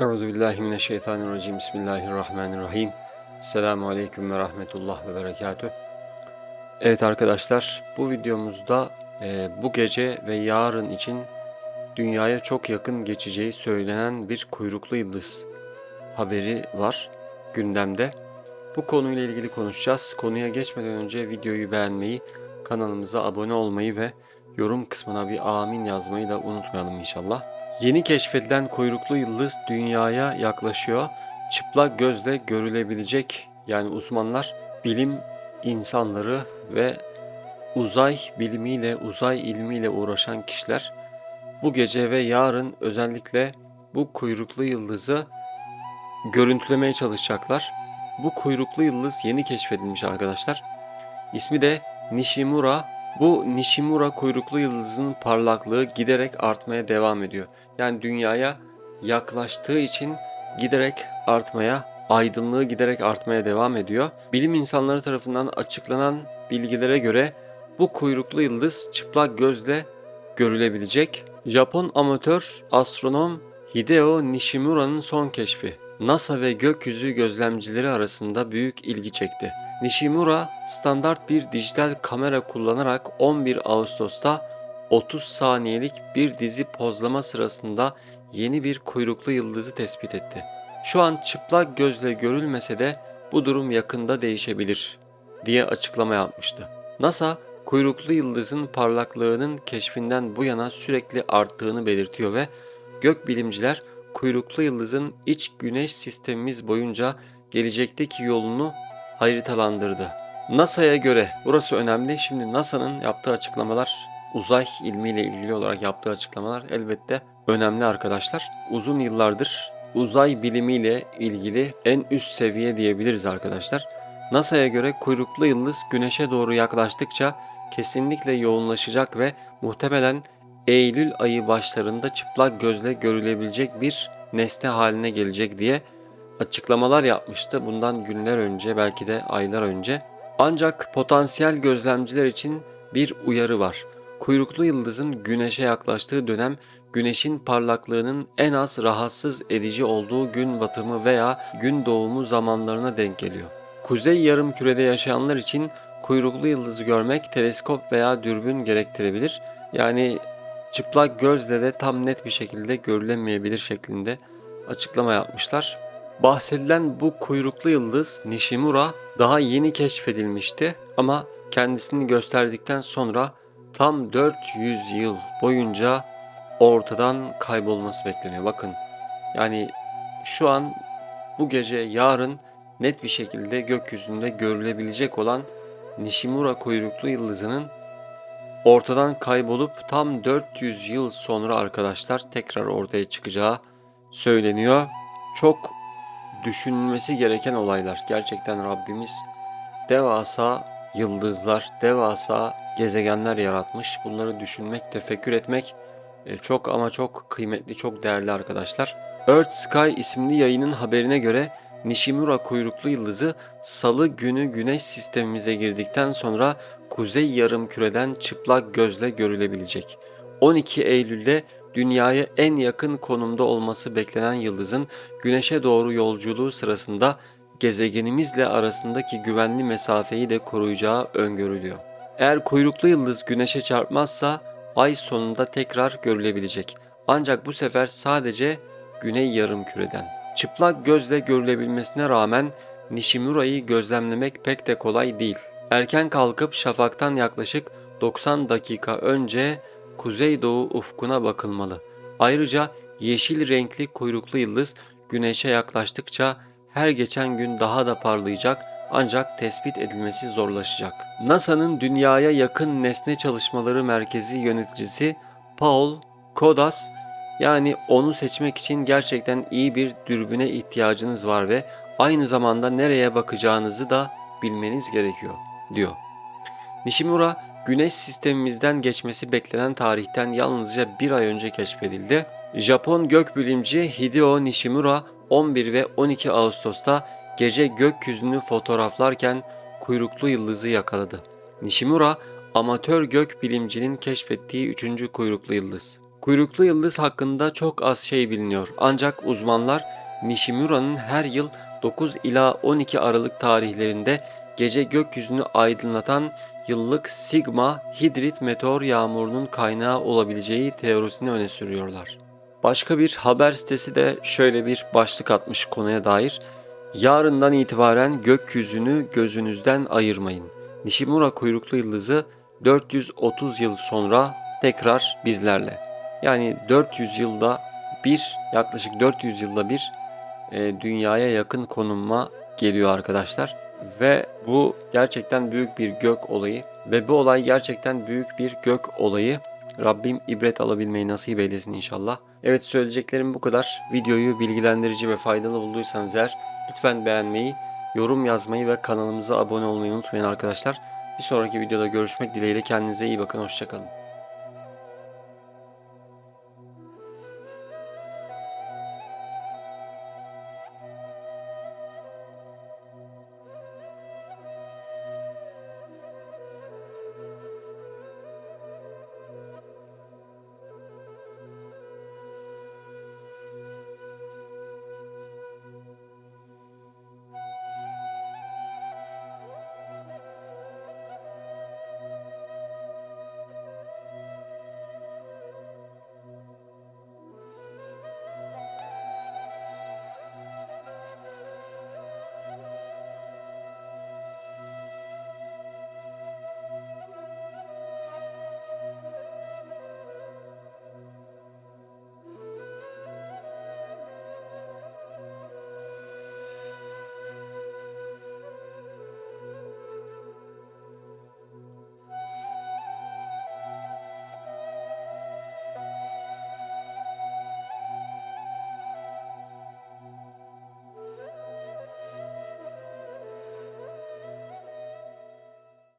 Euzu billahi mineşşeytanirracim. Bismillahirrahmanirrahim. Selamun aleyküm ve rahmetullah ve berekatüh. Evet arkadaşlar, bu videomuzda e, bu gece ve yarın için dünyaya çok yakın geçeceği söylenen bir kuyruklu yıldız haberi var gündemde. Bu konuyla ilgili konuşacağız. Konuya geçmeden önce videoyu beğenmeyi, kanalımıza abone olmayı ve yorum kısmına bir amin yazmayı da unutmayalım inşallah. Yeni keşfedilen kuyruklu yıldız dünyaya yaklaşıyor. Çıplak gözle görülebilecek yani uzmanlar, bilim insanları ve uzay bilimiyle, uzay ilmiyle uğraşan kişiler bu gece ve yarın özellikle bu kuyruklu yıldızı görüntülemeye çalışacaklar. Bu kuyruklu yıldız yeni keşfedilmiş arkadaşlar. İsmi de Nishimura. Bu Nishimura kuyruklu yıldızın parlaklığı giderek artmaya devam ediyor. Yani dünyaya yaklaştığı için giderek artmaya, aydınlığı giderek artmaya devam ediyor. Bilim insanları tarafından açıklanan bilgilere göre bu kuyruklu yıldız çıplak gözle görülebilecek. Japon amatör astronom Hideo Nishimura'nın son keşfi. NASA ve gökyüzü gözlemcileri arasında büyük ilgi çekti. Nishimura standart bir dijital kamera kullanarak 11 Ağustos'ta 30 saniyelik bir dizi pozlama sırasında yeni bir kuyruklu yıldızı tespit etti. Şu an çıplak gözle görülmese de bu durum yakında değişebilir diye açıklama yapmıştı. NASA kuyruklu yıldızın parlaklığının keşfinden bu yana sürekli arttığını belirtiyor ve gökbilimciler kuyruklu yıldızın iç güneş sistemimiz boyunca gelecekteki yolunu haritalandırdı. NASA'ya göre burası önemli. Şimdi NASA'nın yaptığı açıklamalar uzay ilmiyle ilgili olarak yaptığı açıklamalar elbette önemli arkadaşlar. Uzun yıllardır uzay bilimiyle ilgili en üst seviye diyebiliriz arkadaşlar. NASA'ya göre kuyruklu yıldız güneşe doğru yaklaştıkça kesinlikle yoğunlaşacak ve muhtemelen Eylül ayı başlarında çıplak gözle görülebilecek bir nesne haline gelecek diye açıklamalar yapmıştı bundan günler önce belki de aylar önce. Ancak potansiyel gözlemciler için bir uyarı var. Kuyruklu yıldızın güneşe yaklaştığı dönem güneşin parlaklığının en az rahatsız edici olduğu gün batımı veya gün doğumu zamanlarına denk geliyor. Kuzey yarım kürede yaşayanlar için kuyruklu yıldızı görmek teleskop veya dürbün gerektirebilir. Yani çıplak gözle de tam net bir şekilde görülemeyebilir şeklinde açıklama yapmışlar. Bahsedilen bu kuyruklu yıldız Nishimura daha yeni keşfedilmişti ama kendisini gösterdikten sonra tam 400 yıl boyunca ortadan kaybolması bekleniyor. Bakın yani şu an bu gece yarın net bir şekilde gökyüzünde görülebilecek olan Nishimura kuyruklu yıldızının ortadan kaybolup tam 400 yıl sonra arkadaşlar tekrar ortaya çıkacağı söyleniyor. Çok düşünülmesi gereken olaylar. Gerçekten Rabbimiz devasa yıldızlar, devasa gezegenler yaratmış. Bunları düşünmek, tefekkür etmek e, çok ama çok kıymetli, çok değerli arkadaşlar. Earth Sky isimli yayının haberine göre Nishimura kuyruklu yıldızı salı günü güneş sistemimize girdikten sonra kuzey yarım küreden çıplak gözle görülebilecek. 12 Eylül'de dünyaya en yakın konumda olması beklenen yıldızın güneşe doğru yolculuğu sırasında gezegenimizle arasındaki güvenli mesafeyi de koruyacağı öngörülüyor. Eğer kuyruklu yıldız güneşe çarpmazsa ay sonunda tekrar görülebilecek. Ancak bu sefer sadece güney yarım küreden. Çıplak gözle görülebilmesine rağmen Nishimura'yı gözlemlemek pek de kolay değil. Erken kalkıp şafaktan yaklaşık 90 dakika önce kuzeydoğu ufkuna bakılmalı. Ayrıca yeşil renkli kuyruklu yıldız güneşe yaklaştıkça her geçen gün daha da parlayacak ancak tespit edilmesi zorlaşacak. NASA'nın dünyaya yakın nesne çalışmaları merkezi yöneticisi Paul Kodas yani onu seçmek için gerçekten iyi bir dürbüne ihtiyacınız var ve aynı zamanda nereye bakacağınızı da bilmeniz gerekiyor diyor. Nishimura Güneş sistemimizden geçmesi beklenen tarihten yalnızca bir ay önce keşfedildi. Japon gökbilimci Hideo Nishimura 11 ve 12 Ağustos'ta gece gökyüzünü fotoğraflarken kuyruklu yıldızı yakaladı. Nishimura amatör gök bilimcinin keşfettiği üçüncü kuyruklu yıldız. Kuyruklu yıldız hakkında çok az şey biliniyor. Ancak uzmanlar Nishimura'nın her yıl 9 ila 12 Aralık tarihlerinde gece gökyüzünü aydınlatan yıllık Sigma Hidrit meteor yağmurunun kaynağı olabileceği teorisini öne sürüyorlar. Başka bir haber sitesi de şöyle bir başlık atmış konuya dair. Yarından itibaren gökyüzünü gözünüzden ayırmayın. Nishimura kuyruklu yıldızı 430 yıl sonra tekrar bizlerle. Yani 400 yılda bir, yaklaşık 400 yılda bir e, dünyaya yakın konuma geliyor arkadaşlar. Ve bu gerçekten büyük bir gök olayı ve bu olay gerçekten büyük bir gök olayı. Rabbim ibret alabilmeyi nasip eylesin inşallah. Evet söyleyeceklerim bu kadar. Videoyu bilgilendirici ve faydalı bulduysanız eğer lütfen beğenmeyi, yorum yazmayı ve kanalımıza abone olmayı unutmayın arkadaşlar. Bir sonraki videoda görüşmek dileğiyle kendinize iyi bakın. Hoşçakalın.